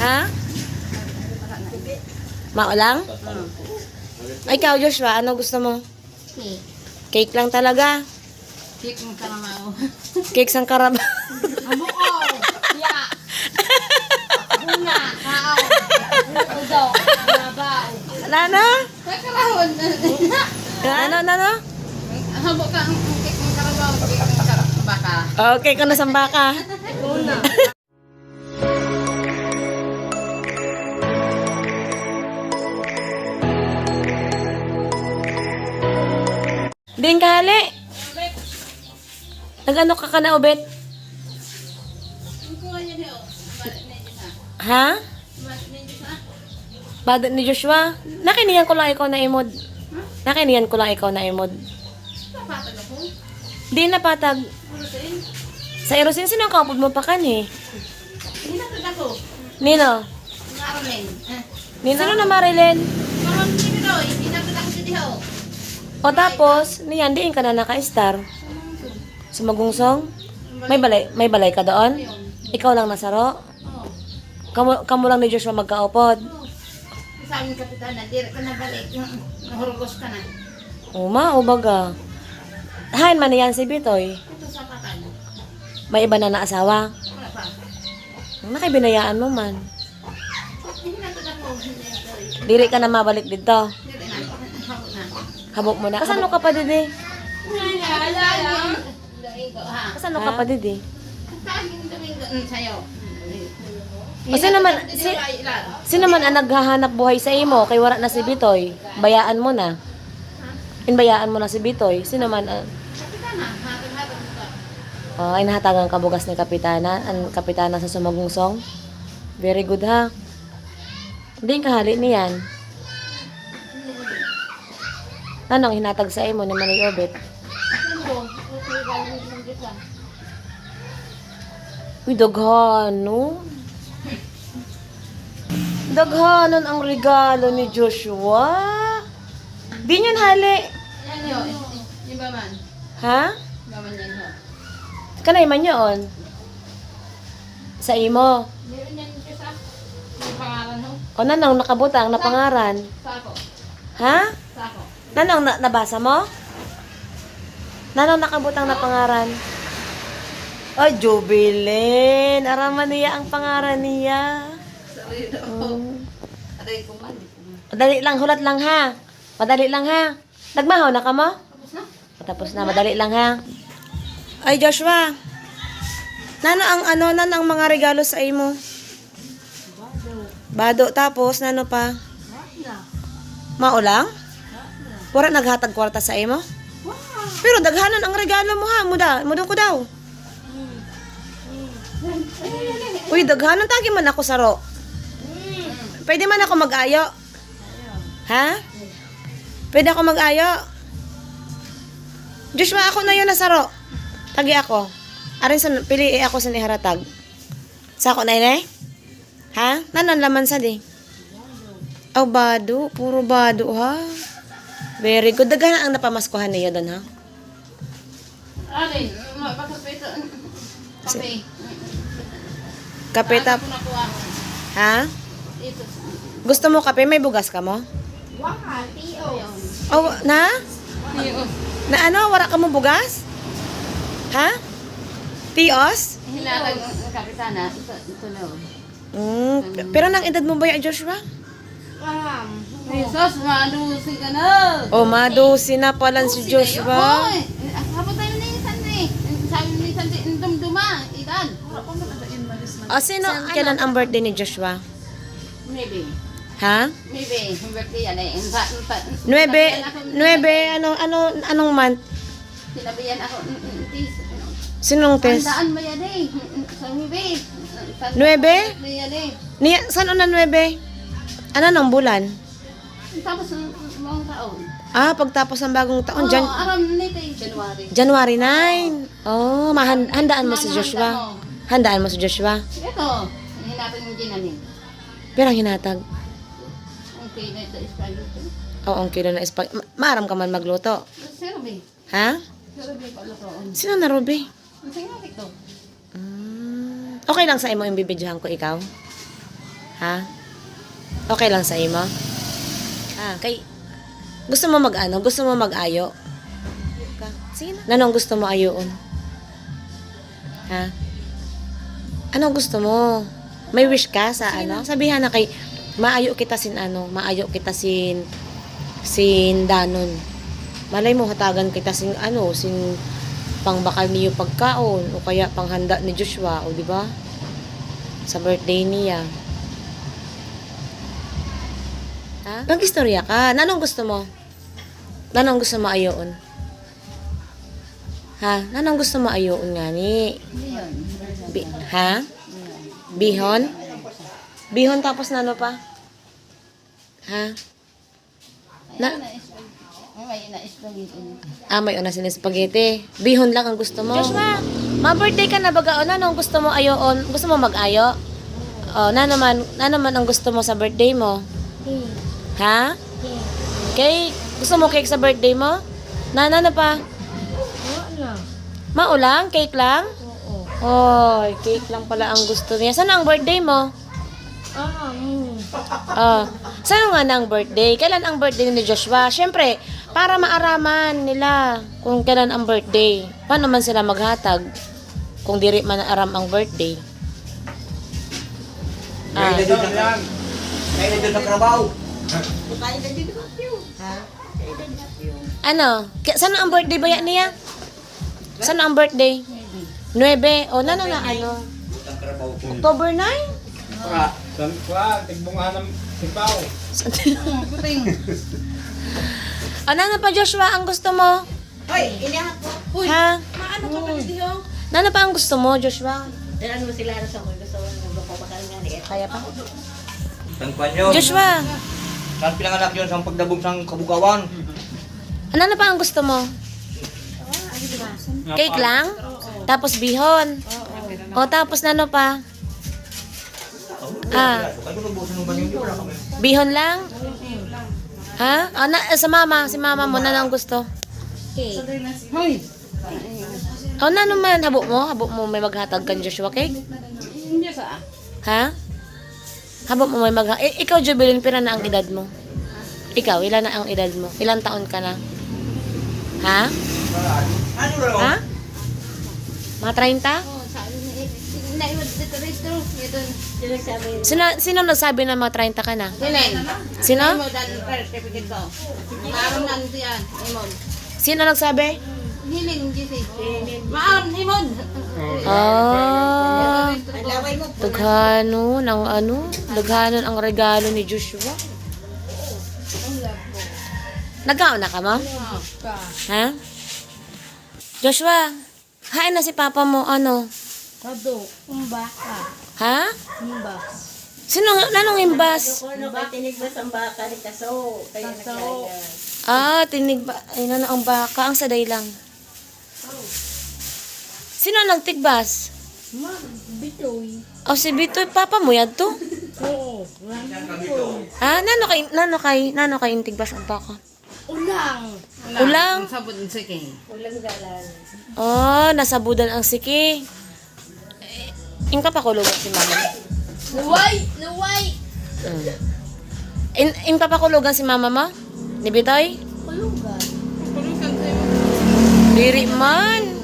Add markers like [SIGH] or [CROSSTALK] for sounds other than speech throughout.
Ha? Maulang? Ay, ikaw, Joshua, ano gusto mo? Cake. Cake lang talaga. Cake mo karamao. Cake sang karab. Amo ko! Ya! Una! Kao! Udaw! Nabaw! Nano? Kakarahon! Ano, ano? Habo ka ang cake mo karabaw. Cake mo karabaw. Baka. Okay, kung nasang baka. Una! Din kahali. Nagano ka ka na, Obet? Ha? Bada ni Joshua? Nakiniyan ko lang ikaw na imod. Nakiniyan ko lang ikaw na imod. Papatag ako. Di napatag. Sa erosin, sino ang kapod mo pa kan eh? Hinatag ako. Nino? Aramin. Nino na Marilyn? Pidoy. Hinatag ako sa dihaw. O tapos, niyan, diin ka na naka-star. Sumagungsong? May balay, may balay ka doon? Ikaw lang nasaro? Kamu, kamu lang ni Joshua magkaupod? Sa aming kapitana, di ka na balik. Nahurugos ka na. Uma, ubaga. Hain man yan si Bitoy. Ito sa patan. May iba na naasawa. Wala pa. Nakibinayaan mo man. Diri ka na mabalik dito. Na. Na. Habok mo na. Kasano ka pa didi? Domingo, ha? Kasano ka pa. Mm, sa'yo. O sino naman, si, sino man ang naghahanap buhay sa imo kay wala na si Bitoy? Bayaan mo na. Inbayaan mo na si Bitoy. Sino man ang. Oh, ay nahatagan ka bugas ni kapitana, ang kapitana sa sumagungsong. Very good ha. Hindi kahali niyan. Anong hinatag sa imo ni ng Diyos ah. Uy, daghano. Daghanon ang regalo ni Joshua. Di niyan hali. Yan yun. Yung ba man? Ha? Ba man yan ho? Kanay man yun. Sa imo. Meron yan ah. Yung pangalan ho? O nanong nakabutang na pangaran. Sako. Ha? Nanong na nabasa mo? Nanong nakabutang na pangaran? Ay, Jubilin. Araman niya ang pangaran niya. Sorry daw. Mm. Aray ko man. Madali lang, hulat lang ha. Madali lang ha. Nagmahaw na ka mo? Tapos na? Tapos na, madali lang ha. Ay, Joshua. Nano ang ano, nano ang mga regalo sa imo? Bado. Tapos, nano pa? Wala. Maulang? Wala naghatag kwarta sa imo? Wow. Pero daghanan ang regalo mo ha, muda, mudong ko daw. Uy, daghanan tagi man ako saro. Pwede man ako mag-ayo. Ha? Pwede ako mag-ayo. Joshua, ako na yun na saro. Tagi ako. Arin sa pili eh, ako sa niharatag. Sa ako na yun eh? Ha? Nanon laman sa di? Oh, bado. Puro bado ha. Very good. Daghanan ang napamaskuhan niyo doon ha. Aray, mapakapito. Kape. Kape tap. Nakuha ko. Ha? Ito. Gusto mo kape? May bugas ka mo? Wow, Tio. Oh, na? Tio. Na ano? Wala ka mo bugas? Ha? Tios? Hinatag ng kapitana. Ito, ito na. Mm, pero nang edad mo ba yung Joshua? Um, Jesus, manusin ka na. Oh, madusi na pala si Joshua. Hoy, hapon tayo na yung Sandy. Sabi ni Sandy, dumduma, idan. Oh, sino? Kailan ang birthday ni Joshua? Maybe. Ha? Maybe. Birthday yan eh. Sa, sa, Nuebe, nuebe, ano, ano, anong month? Sinabihan ako, mm, mm, tis. Sinong test? Tandaan mo yan eh. Sa maybe. Nuebe? Yan eh. Ni, saan na nuebe? Ano nung bulan? Tapos, mm, mga taon. Ah, pagtapos ng bagong taon, Jan Oo, aram nito. January. January 9. Oh, mahan handaan mo si Joshua. Handaan mo si Joshua. Ito, hinatag yung ginanin. Pero ang hinatag. Okay, na ito is spaghetti. Oo, ang kilo na spag... Ma- maaram ka man magluto. Sino ba? Ha? Ba pala ko? Sino na, Ruby? Ang singatik to. Mm, okay lang sa imo yung bibidyohan ko ikaw? Ha? Okay lang sa imo? Ah, kay gusto mo mag-ano? Gusto mo mag-ayo? Ka- Sige na. Nanong gusto mo ayoon? Ha? Anong gusto mo? May wish ka sa ano? Sabihan na kay maayo kita sin ano, maayo kita sin sin danon. Malay mo hatagan kita sin ano, sin pangbakal niyo pagkaon o kaya panghanda ni Joshua, o di ba? Sa birthday niya. Ha? Mag-istorya ka. Nanong gusto mo? Nanong gusto mo ayoon? Ha? Nanong gusto mo ayoon nga ni? Bi ha? Bihon? Bihon tapos nano pa? Ha? Na- may na-spaghetti. Ah, may una sin spaghetti. Bihon lang ang gusto mo. Joshua, ma-birthday ka na baga o nanong gusto mo ayoon? Gusto mo mag-ayo? Oh, na naman, na naman ang gusto mo sa birthday mo? Ha? Cake? Gusto mo cake sa birthday mo? Na, na, na pa? Maulang? Cake lang? Oo. Oy, cake lang pala ang gusto niya. Saan ang birthday mo? Ah, saan nga na ang birthday? Kailan ang birthday ni Joshua? Siyempre, para maaraman nila kung kailan ang birthday. Paano man sila maghatag kung diri man aram ang birthday? Ah, Kaya na lang. Kaya na doon sa trabaho. Ano? Saan ang birthday ba yan niya? Saan ang birthday? 9. O, nano na ano? Sa trabaho. October 9? Para. San kwa, tigbungan ng sipaw. Puting. O, nano pa Joshua ang gusto mo? Hoy, iniyak ko. Ha? Maano ka pa dito? Nano pa ang gusto mo, Joshua? Diyan mo sila sa ko gusto mo magpapakal nga ni Kaya pa? San yun? Joshua, Saan pinanganak yun sa pagdabog sang kabukawan? ano na pa ang gusto mo? Cake lang? Tapos bihon? O tapos na ano pa? Ah, bihon lang? Ha? O, na, sa mama, si mama mo na lang gusto. Hoy. O na naman, habo mo? Habo mo may maghatag kan Joshua cake? Hindi sa Ha? Habo mo may maghatag? Eh, ikaw, Jubilin, pira na ang edad mo? Ikaw, ilan na ang edad mo? Ilan taon ka na? Ha? Ano? Ha? Mga 30? Oh, sabi ni Naiwad dito rito. Ito. Sino? Sino, sino nagsabi na mga 30 ka na? Sino? Sino nagsabi? Hiling GC. Maaram imon. Ah, Ang laway mo. daghano ng ano? Daghanon ang regalo ni Joshua. Nagkaon na ka mo? Ha? Joshua, hain na si papa mo, ano? Kado. Umbaka. Ha? Umbak. Sino, nanong imbas? Ano ba tinigmas ang baka ni Kaso? Nagkaya. Ah, tinig ba? Ay, nano ang baka, ang saday lang. Sino nagtigbas? Ma, bitoy. O si Bitoy, papa mo yan to? Oo. Ah, nano kay, nano kay, nano kay intigbas ang baka? Ulang. Ulang? Sabot ng sige. Ulang galan. Oh, nasabudan ang siki. Eh, Ing ka pa kulugan si mama. mo? Luway! Luway! Mm. In, pa si mama mo? Ni Bitoy? Kulugan. Diri man.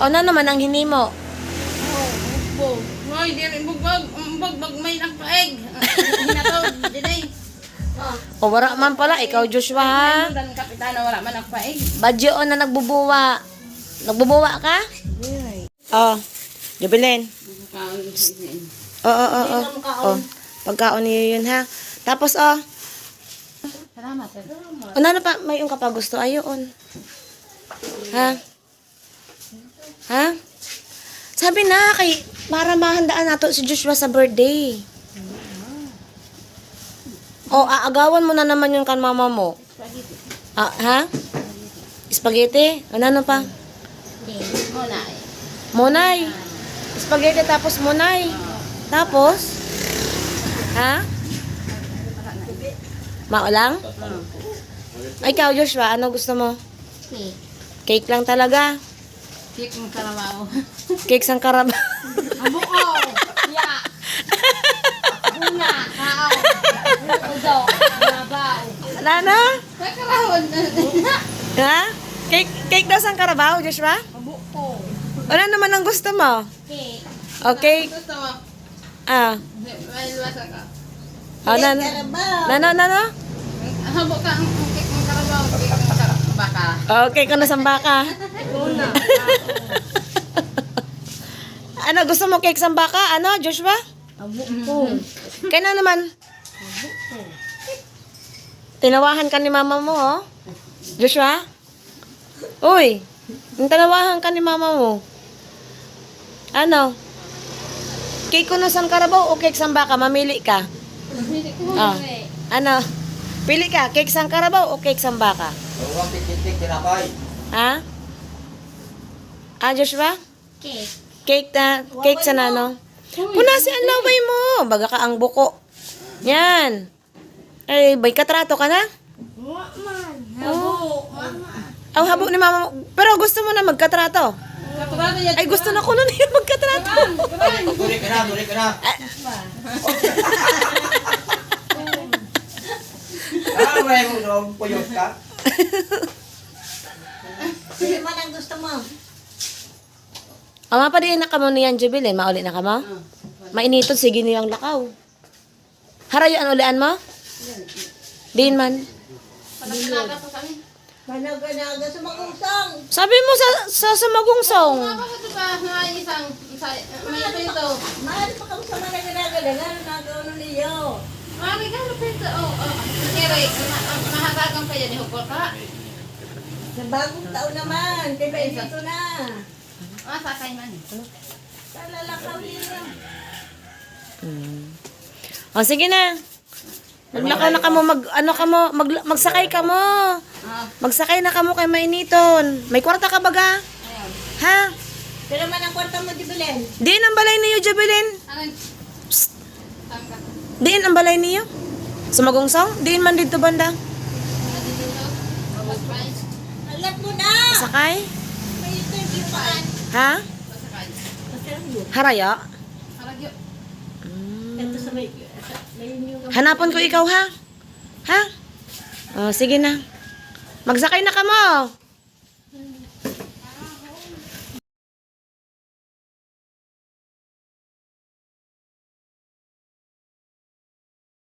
O na naman ang hinimo. Oh, bugbog. Hoy, di rin bugbog. Bugbog may nagpaeg. Hinatawag, dinay. O wala man pala, ikaw Joshua ha? Dan kapitana wala man nagpaeg. Badyo o na nagbubuwa. Nagbubuwa ka? Oh, Jubilin. Oo, oo, oo. Oh, pagkaon niyo yun ha. Tapos oh, Salamat. sir. ano na pa, may yung kapag gusto, ayoon. Ha? Ha? Sabi na, kay, para mahandaan nato si Joshua sa birthday. O, aagawan mo na naman yung kan mama mo. Ah, ha? Spaghetti? Ano ano pa? Muna eh. Monay. Spaghetti tapos monay. Tapos? Ha? Maulang? Hmm. Ikaw, Joshua, ano gusto mo? Cake. Cake lang talaga? Cake ng karamao. Cake sang karamao. [LAUGHS] Ang buko! Ya! Bunga! Kao! Udaw! Karabaw! Wala na? Sa karahon. ha? Cake, cake daw sang karabaw, Joshua? Ang buko. Wala naman ang gusto mo? Cake. Oh, okay. Ang gusto mo? Ah. May luwasa ka. Oh, nano? Karabaw. Nano, nano? Habo ka ang cake ng karabaw. Cake ng kar- baka. Okay, kung nasang baka. ano, gusto mo cake sa baka? Ano, Joshua? Abo ko. Kaya na naman. Tinawahan ka ni mama mo, oh. Joshua? Uy, tinawahan ka ni mama mo. Ano? Cake ko na San Carabao o cake sa baka? Mamili ka. Ah. huli. Ano? Pili ka, cake sa Carabao o cake sa baka? Huwag tik-tik tinapay. Ha? Ah, Joshua? Cake. Cake na, cake sa nano? Punasin ang laway mo. Baga ka ang buko. Yan. Ay, bay katrato ka na? Habo. Mama. Ang habo ni mama mo. Pero gusto mo na magkatrato. Yan. Ay, gusto na ko na niya magkatrato. Tuli ka na, tuli ka na. Ah, may mo no, puyot ka. Sino man ang gusto mo? Ama pa din na kamo niyan, Jubilin. Mauli na kamo? Mainiton, sige niyang lakaw. Harayaan ulian mo? Din man. Panaglaga pa kami. Managanaga sa makusang. Sabi mo sa, sa sumagungsong. Mama ko ito ba? May isang, isa, may ito ito. Mahal pa kang sa managanaga. Nagano nagano niyo. Mami ka ano pa ito? Oh, oh. Kere, mahatagang pa yan. Ihukol ka. Sa bagong taon naman. Diba dito na. Ah, sakay man. Sa lalakawin niyo. O, sige na. Maglakaw na kamo, mag, ano kamo, mag, magsakay kamo. Ah, Magsakay na kamo kay Mainiton. May kwarta ka baga? Ha? Pero man ang kwarta mo di Belen. Diin ang balay niyo, Jubilin. Ano? Saan ka? Diin ang balay niyo. Sumagungsong? Diin man dito banda. Alat mo na. Sakay? May interview pa. Ha? Haraya? Haragyo. Ito sa may... yung... Hanapon ko ikaw, ha? Ha? O, sige na. Magsakay na kamo.